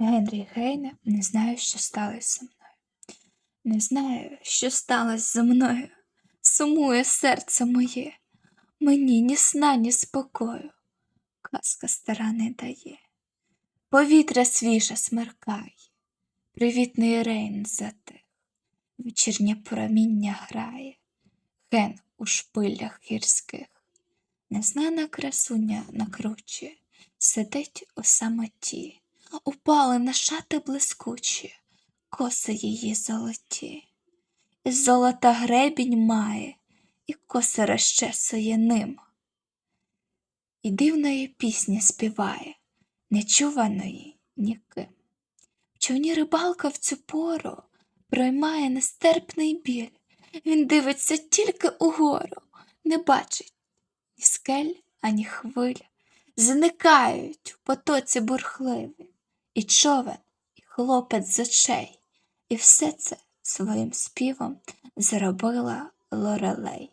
Генрі Гейне не знаю, що сталося зі мною. Не знаю, що сталося зі мною. Сумує серце моє, мені ні сна, ні спокою. Казка стара не дає. Повітря свіже смеркає, привітний рейн затих, вечірнє проміння грає, ген у шпилях гірських. Незнана красуня накручує, сидить у самоті, упали на шати блискучі, коси її золоті. Із золота гребінь має, і коси розчесує ним. І дивної пісні співає, нечуваної ніким. В човні рибалка в цю пору проймає нестерпний біль. Він дивиться тільки угору, не бачить ні скель, ані хвиль. Зникають в потоці бурхливі, і човен, і хлопець з очей, і все це своїм співом зробила Лорелей.